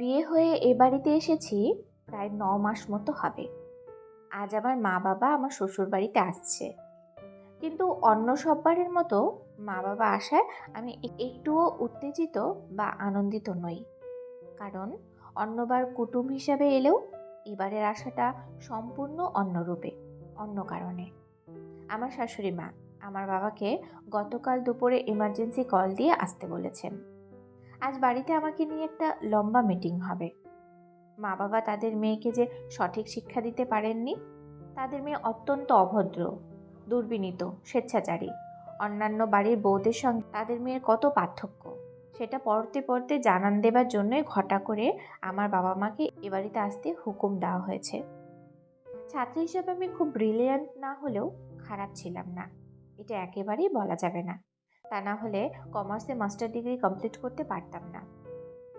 বিয়ে হয়ে এ বাড়িতে এসেছি, প্রায় ন মাস মতো হবে। আজ আমার মা বাবা আমার শ্বশুর বাড়িতে আসছে। কিন্তু অন্য সববারের মতো মা বাবা আসায় আমি একটুও উত্তেজিত বা আনন্দিত নই। কারণ অন্যবার কুটুম হিসাবে এলেও এবারের আশাটা সম্পূর্ণ অন্যরূপে, অন্য কারণে। আমার শাশুড়ি মা, আমার বাবাকে গতকাল দুপুরে এমার্জেন্সি কল দিয়ে আসতে বলেছেন। আজ বাড়িতে আমাকে নিয়ে একটা লম্বা মিটিং হবে। মা বাবা তাদের মেয়েকে যে সঠিক শিক্ষা দিতে পারেননি, তাদের মেয়ে অত্যন্ত অভদ্র, দুর্বিনীত, স্বেচ্ছাচারী। অন্যান্য বাড়ির বউদের সঙ্গে তাদের মেয়ের কত পার্থক্য, সেটা পড়তে পড়তে জানান দেবার জন্যই ঘটা করে আমার বাবা মাকে এ বাড়িতে আসতে হুকুম দেওয়া হয়েছে। ছাত্রী হিসেবে আমি খুব ব্রিলিয়ান্ট না হলেও খারাপ ছিলাম না। এটা একেবারেই বলা যাবে না। তা না হলে কমার্সে মাস্টার ডিগ্রি কমপ্লিট করতে পারতাম না।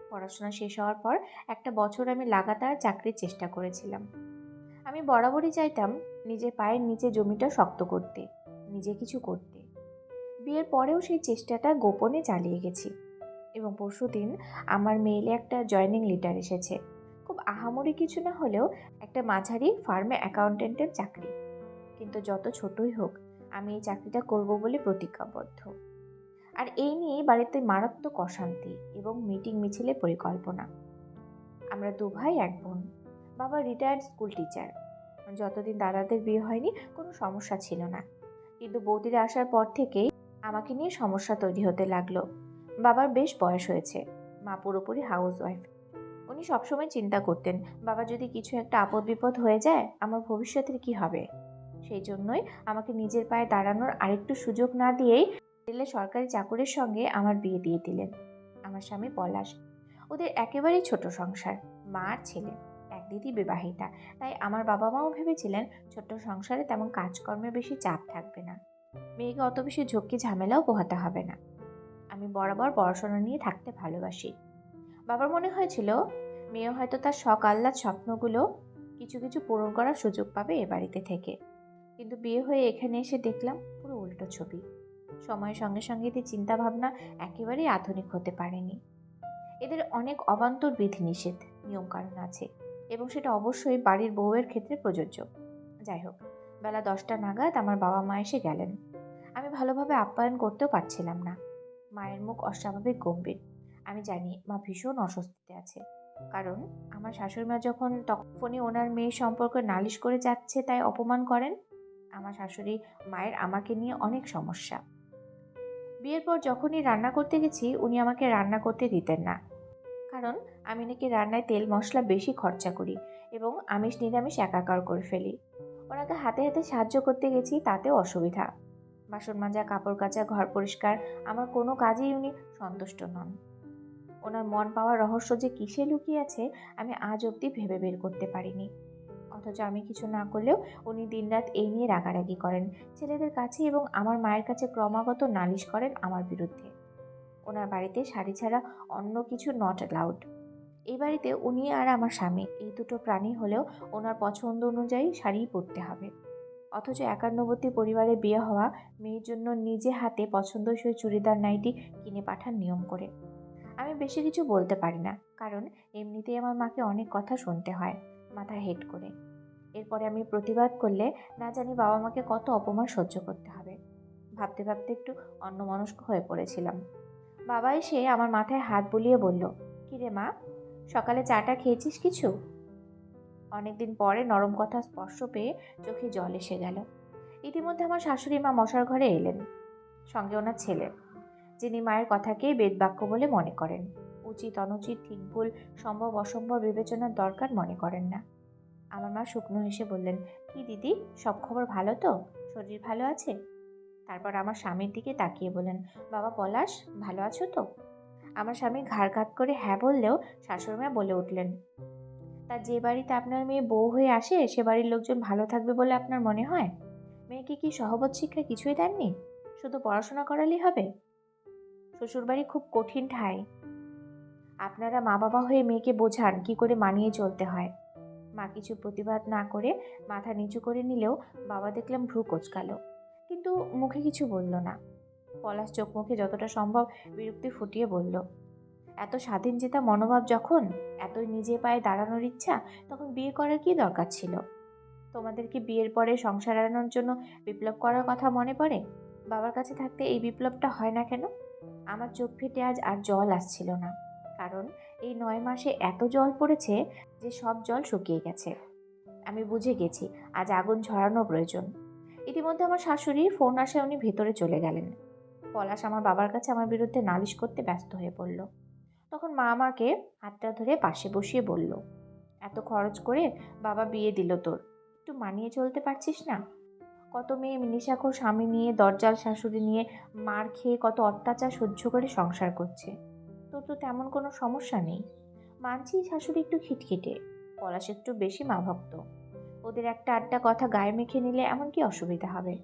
পড়াশোনা শেষ হওয়ার পর একটা বছর আমি লাগাতার চাকরির চেষ্টা করেছিলাম। আমি বরাবরই চাইতাম নিজের পায়ের নিচে জমিটা শক্ত করতে, নিজে কিছু করতে। বিয়ের পরেও সেই চেষ্টাটা গোপনে চালিয়ে গেছি। এবং পরশুদিন আমার মেইলে একটা জয়নিং লেটার এসেছে। খুব আহামরি কিছু না হলেও একটা মাঝারি ফার্মে অ্যাকাউন্টেন্টের চাকরি। কিন্তু যত ছোটই হোক, আমি এই চাকরিটা করব বলে প্রতিজ্ঞাবদ্ধ। আর এই নিয়েই বাড়িতে মারাত্মক অশান্তি এবং মিটিং মিছিলের পরিকল্পনা। আমরা দু ভাই, এক বোন। বাবা রিটায়ার্ড স্কুল টিচার যতদিন দাদাদের বিয়ে হয়নি, কোনো সমস্যা ছিল না। কিন্তু বৌদিরা আসার পর থেকেই আমাকে নিয়ে সমস্যা তৈরি হতে লাগল। বাবার বেশ বয়স হয়েছে। মা পুরোপুরি হাউস ওয়াইফ উনি সবসময় চিন্তা করতেন, বাবা যদি কিছু একটা আপদ বিপদ হয়ে যায়, আমার ভবিষ্যতের কি হবে? সেই জন্যই আমাকে নিজের পায়ে দাঁড়ানোর আরেকটু সুযোগ না দিয়েই রেলে সরকারি চাকরের সঙ্গে আমার বিয়ে দিয়ে দিলেন। আমার স্বামী পলাশ। ওদের একেবারেই ছোট সংসার, মা আর ছেলে। এক দিদি বিবাহিতা। তাই আমার বাবা মাও ভেবেছিলেন ছোট্ট সংসারে তেমন কাজকর্মে বেশি চাপ থাকবে না। মেয়েকে অত বেশি ঝক্কি ঝামেলাও পোহাতে হবে না। আমি বরাবর পড়াশোনা নিয়ে থাকতে ভালোবাসি। বাবার মনে হয়েছিল, মেয়ে হয়তো তার শখ আহ্লাদ স্বপ্নগুলো কিছু কিছু পূরণ করার সুযোগ পাবে এ বাড়িতে থেকে। কিন্তু বিয়ে হয়ে এখানে এসে দেখলাম পুরো উল্টো ছবি। সময়ের সঙ্গে সঙ্গে এদের চিন্তাভাবনা একেবারেই আধুনিক হতে পারেনি। এদের অনেক অবান্তর বিধিনিষেধ নিয়মকানুন আছে এবং সেটা অবশ্যই বাড়ির বউয়ের ক্ষেত্রে প্রযোজ্য। যাই হোক, বেলা দশটা নাগাদ আমার বাবা মা এসে গেলেন। আমি ভালোভাবে আপ্যায়ন করতেও পারছিলাম না। মায়ের মুখ অস্বাভাবিক গম্ভীর। আমি জানি মা ভীষণ অস্বস্তিতে আছে। কারণ আমার শাশুড়ি মা যখন তখনই ওনার মেয়ের সম্পর্কে নালিশ করে যাচ্ছে তাই অপমান করেন, আমার শাশুড়ি মায়ের আমাকে নিয়ে অনেক সমস্যা। বিয়ের পর যখনই রান্না করতে গেছি, উনি আমাকে রান্না করতে দিতেন না। কারণ আমি নাকি রান্নায় তেল মশলা বেশি খরচা করি এবং আমিষ নিরামিষ একাকার করে ফেলি। ওনাকে হাতে হাতে সাহায্য করতে গেছি, তাতেও অসুবিধা। বাসন মাজা, কাপড় কাচা, ঘর পরিষ্কার, আমার কোনো কাজেই উনি সন্তুষ্ট নন। ওনার মন পাওয়ার রহস্য যে কিসে লুকিয়ে আছে, আমি আজ অবধি ভেবে বের করতে পারিনি। অথচ আমি কিছু না করলেও উনি দিনরাত এই নিয়ে রাগারাগি করেন। ছেলেদের কাছে এবং আমার মায়ের কাছে ক্রমাগত নালিশ করেন আমার বিরুদ্ধে। ওনার বাড়িতে শাড়ি ছাড়া অন্য কিছু নট অ্যালাউড এই বাড়িতে উনি আর আমার স্বামী, এই দুটো প্রাণী হলেও ওনার পছন্দ অনুযায়ী শাড়িই পরতে হবে। অথচ একান্নবর্তী পরিবারে বিয়ে হওয়া মেয়ের জন্য নিজে হাতে পছন্দসই চুড়িদার নাইটি কিনে পাঠান নিয়ম করে। আমি বেশি কিছু বলতে পারি না, কারণ এমনিতেই আমার মাকে অনেক কথা শুনতে হয়, মাথা হেড করে। এরপরে আমি প্রতিবাদ করলে না জানি বাবা মাকে কত অপমান সহ্য করতে হবে। ভাবতে ভাবতে একটু অন্যমনস্ক হয়ে পড়েছিলাম। বাবা এসে আমার মাথায় হাত বুলিয়ে বলল, কিরে মা, সকালে চাটা খেয়েছিস কিছু? অনেকদিন পরে নরম কথা স্পর্শ পেয়ে চোখে জল এসে গেল। ইতিমধ্যে আমার শাশুড়ি মা মশার ঘরে এলেন, সঙ্গে ওনার ছেলে, যিনি মায়ের কথাকেই বেদবাক্য বলে মনে করেন। উচিত অনুচিত ঠিক ভুল সম্ভব অসম্ভব বিবেচনার দরকার মনে করেন না। আমার মা শুকনো হেসে বললেন, কি দিদি, সব খবর ভালো তো? শরীর ভালো আছে? তারপর আমার স্বামীর দিকে তাকিয়ে বললেন, বাবা, পলাশ, ভালো আছো তো? আমার স্বামী ঘাড় কাত করে হ্যাঁ বললেও শাশুড়িমা বলে উঠলেন, তা যে বাড়িতে আপনার মেয়ে বউ হয়ে আসে, সে বাড়ির লোকজন ভালো থাকবে বলে আপনার মনে হয়? মেয়েকে কি সহবত শিক্ষা কিছুই দেননি? শুধু পড়াশোনা করালেই হবে? শ্বশুরবাড়ি খুব কঠিন ঠাঁই। আপনারা মা বাবা হয়ে মেয়েকে বোঝান, কি করে মানিয়ে চলতে হয়? মা কিছু প্রতিবাদ না করে মাথা নিচু করে নিলেও বাবা দেখলাম ভ্রু কোচকালো। কিন্তু মুখে কিছু বলল না। পলাশ চোখ মুখে যতটা সম্ভব বিরক্তি ফুটিয়ে বলল, এত স্বাধীন জেতা মনোভাব যখন, এতই নিজে পায়ে দাঁড়ানোর ইচ্ছা, তখন বিয়ে করার কি দরকার ছিল? তোমাদের কি বিয়ের পরে সংসার এড়ানোর জন্য বিপ্লব করার কথা মনে পড়ে? বাবার কাছে থাকতে এই বিপ্লবটা হয় না কেন? আমার চোখ ফেটে আজ আর জল আসছিল না। কারণ এই নয় মাসে এত জল পড়েছে যে সব জল শুকিয়ে গেছে। আমি বুঝে গেছি, আজ আগুন ঝরানো প্রয়োজন। ইতিমধ্যে আমার শাশুড়ি ফোন আসে উনি ভেতরে চলে গেলেন। পলাশ আমার বাবার কাছে আমার বিরুদ্ধে নালিশ করতে ব্যস্ত হয়ে পড়ল। তখন মা আমাকে হাতটা ধরে পাশে বসিয়ে বলল, এত খরচ করে বাবা বিয়ে দিল তোর, একটু মানিয়ে চলতে পারছিস না? কত মেয়ে নিশাখোর স্বামী নিয়ে, দরজাল শাশুড়ি নিয়ে মার খেয়ে কত অত্যাচার সহ্য করে সংসার করছে। তোর তো তেমন কোনো সমস্যা নেই। মানছি শাশুড়ি একটু খিটখিটে। পলাশ একটু বেশি মা ভক্ত। ওদের একটা আড্ডা কথা গায়ে মেখে নিলে এমন কি অসুবিধা হবে?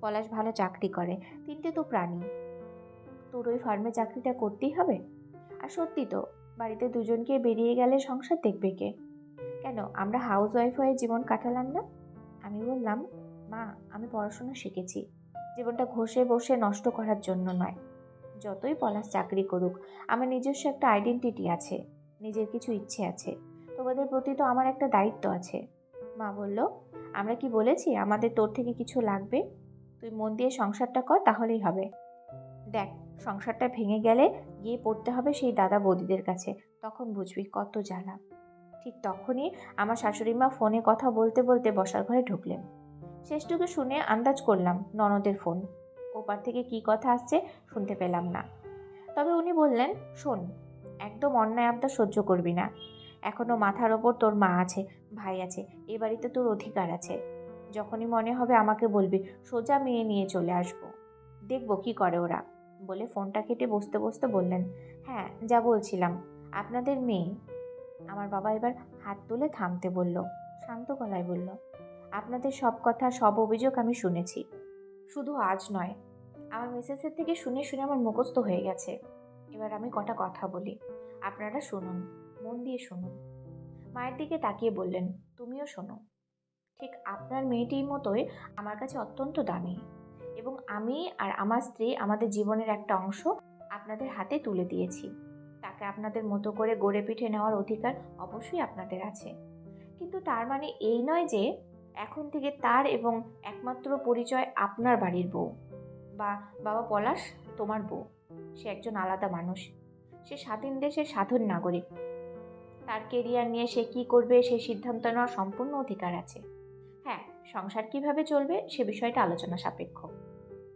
পলাশ ভালো চাকরি করে, তিনটে তো প্রাণী। তোর ওই ফার্মে চাকরিটা করতেই হবে? আর সত্যি তো, বাড়িতে দুজনকে বেরিয়ে গেলে সংসার দেখবে কে? কেন, আমরা হাউস ওয়াইফ হয়ে জীবন কাটালাম না? আমি বললাম, মা, আমি পড়াশোনা শিখেছি। জীবনটা ঘষে বসে নষ্ট করার জন্য নয়। যতই পলাশ চাকরি করুক, আমার নিজস্ব একটা আইডেন্টিটি আছে, নিজের কিছু ইচ্ছে আছে। তোমাদের প্রতি তো আমার একটা দায়িত্ব আছে। মা বলল, আমরা কি বলেছি? আমাদের তোর থেকে কিছু লাগবে? তুই মন দিয়ে সংসারটা কর, তাহলেই হবে। দেখ, সংসারটা ভেঙে গেলে গিয়ে পড়তে হবে সেই দাদা বৌদিদের কাছে। তখন বুঝবি কত জ্বালা। ঠিক তখনই আমার শাশুড়ি মা ফোনে কথা বলতে বলতে বসার ঘরে ঢুকলেন। শেষটুকু শুনে আন্দাজ করলাম ননদের ফোন। ওপার থেকে কি কথা আসছে শুনতে পেলাম না। তবে উনি বললেন, শোন, একদম অন্যায় আবদার সহ্য করবি না। এখনও মাথার ওপর তোর মা আছে, ভাই আছে, এ বাড়িতে তোর অধিকার আছে। যখনই মনে হবে আমাকে বলবি, সোজা মেয়ে নিয়ে চলে আসব। দেখব কি করে ওরা। বলে ফোনটা কেটে বসতে বসতে বললেন হ্যাঁ যা বলছিলাম, আপনাদের মেয়ে। আমার বাবা এবার হাত তুলে থামতে বলল, শান্ত গলায় বলল, আপনাদের সব কথা, সব অভিযোগ আমি শুনেছি। শুধু আজ নয়, আমার মিসেসের থেকে শুনে শুনে আমার মুখস্থ হয়ে গেছে। এবার আমি কটা কথা বলি। আপনারা শুনুন, মন দিয়ে শুনুন। মায়ের দিকে তাকিয়ে বললেন, তুমিও শোনো। ঠিক আপনার মেয়েটির মতোই আমার কাছে অত্যন্ত দামি এবং আমি আর আমার স্ত্রী আমাদের জীবনের একটা অংশ আপনাদের হাতে তুলে দিয়েছি। তাকে আপনাদের মতো করে গড়ে পিঠে নেওয়ার অধিকার অবশ্যই আপনাদের আছে। কিন্তু তার মানে এই নয় যে এখন থেকে তার এবং একমাত্র পরিচয় আপনার বাড়ির বউ। বা, বাবা পলাশ, তোমার বউ। সে একজন আলাদা মানুষ। সে স্বাধীন দেশের সাধন নাগরিক। তার কেরিয়ার নিয়ে সে কি করবে সেই সিদ্ধান্ত নেওয়ার সম্পূর্ণ অধিকার আছে। হ্যাঁ সংসার কীভাবে চলবে সে বিষয়টা আলোচনা সাপেক্ষ।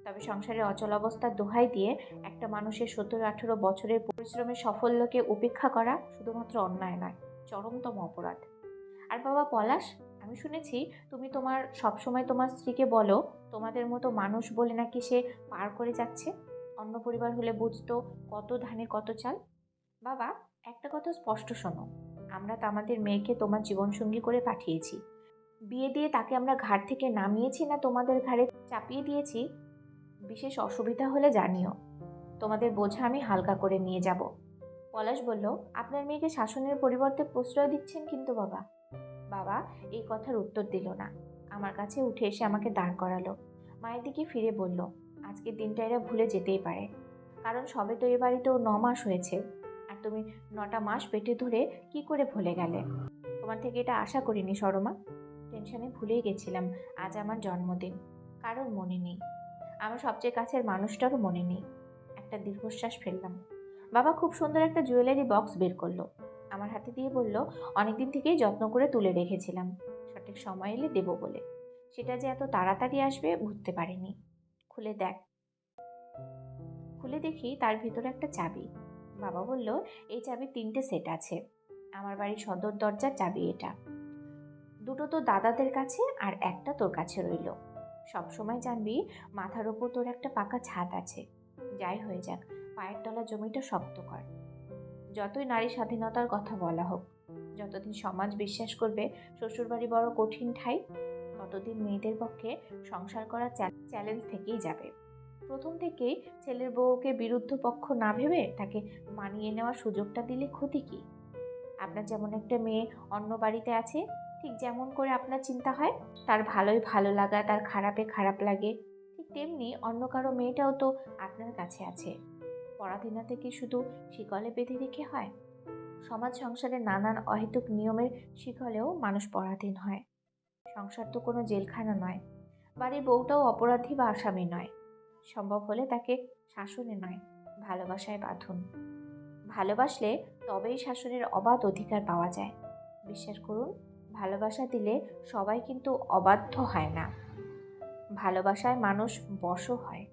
তবে সংসারের অচল অবস্থার দোহাই দিয়ে একটা মানুষের সত্তর আঠেরো বছরের পরিশ্রমের সাফল্যকে উপেক্ষা করা শুধুমাত্র অন্যায় নয়, চরমতম অপরাধ। আর বাবা পলাশ আমি শুনেছি তুমি তোমার সবসময় তোমার স্ত্রীকে বলো, তোমাদের মতো মানুষ বলে নাকি সে পার করে যাচ্ছে? অন্য পরিবার হলে বুঝতো কত ধানে কত চাল। বাবা, একটা কথা স্পষ্ট শোনো, আমরা তো আমাদের মেয়েকে তোমার জীবনসঙ্গী করে পাঠিয়েছি। বিয়ে দিয়ে তাকে আমরা ঘাট থেকে নামিয়েছি না তোমাদের ঘাড়ে চাপিয়ে দিয়েছি? বিশেষ অসুবিধা হলে জানিও, তোমাদের বোঝা আমি হালকা করে নিয়ে যাব। পলাশ বলল, আপনার মেয়েকে শাসনের পরিবর্তে প্রশ্রয় দিচ্ছেন কিন্তু বাবা। বাবা এই কথার উত্তর দিল না। আমার কাছে উঠে এসে আমাকে দাঁড় করালো। মায়ের দিকে ফিরে বলল, আজকের দিনটা এরা ভুলে যেতেই পারে। কারণ সবে তো এ বাড়িতেও ন মাস হয়েছে। আর তুমি নটা মাস পেটে ধরে কি করে ভুলে গেলে? তোমার থেকে এটা আশা করিনি সরমা। টেনশনে ভুলেই গেছিলাম আজ আমার জন্মদিন। কারোর মনে নেই। আমার সবচেয়ে কাছের মানুষটারও মনে নেই। একটা দীর্ঘশ্বাস ফেললাম। বাবা খুব সুন্দর একটা জুয়েলারি বক্স বের করল। আমার হাতে দিয়ে বলল, অনেকদিন থেকেই যত্ন করে তুলে রেখেছিলাম। সঠিক সময় এলে দেবো বলে। সেটা যে এত তাড়াতাড়ি আসবে বুঝতে পারিনি। খুলে দেখ। খুলে দেখি তার ভিতরে একটা চাবি। বাবা বলল, এই চাবির তিনটে সেট আছে। আমার বাড়ির সদর দরজার চাবি এটা। দুটো তো দাদাদের কাছে আর একটা তোর কাছে রইল। সবসময় জানবি মাথার ওপর তোর একটা পাকা ছাদ আছে। যাই হয়ে যাক, পায়ের তলা জমিটা শক্ত কর। যতই নারী স্বাধীনতার কথা বলা হোক, যতদিন সমাজ বিশ্বাস করবে শ্বশুরবাড়ি বড় কঠিন ঠাই, ততদিন মেয়েদের পক্ষে সংসার করা চ্যালেঞ্জ থেকেই যাবে। প্রথম থেকেই ছেলের বউকে বিরুদ্ধ পক্ষ না ভেবে তাকে মানিয়ে নেওয়ার সুযোগটা দিলে ক্ষতি কী? আপনার যেমন একটা মেয়ে অন্য বাড়িতে আছে, ঠিক যেমন করে আপনার চিন্তা হয়, তার ভালোই ভালো লাগা, তার খারাপে খারাপ লাগে, ঠিক তেমনি অন্য কারও মেয়েটাও তো আপনার কাছে আছে। পরাধীনতা কি শুধু শিকলে বেঁধে রেখে হয়? সমাজ সংসারের নানান অহেতুক নিয়মের শিকলেও মানুষ পরাধীন হয়। সংসার তো কোনো জেলখানা নয়। বাড়ির বউটাও অপরাধী বা আসামি নয়। সম্ভব হলে তাকে শাসনে নয়, ভালোবাসায় বাঁধুন। ভালোবাসলে তবেই শাসনের অবাধ অধিকার পাওয়া যায়। বিশ্বাস করুন, ভালোবাসা দিলে সবাই কিন্তু অবাধ্য হয় না। ভালোবাসায় মানুষ বশ হয়।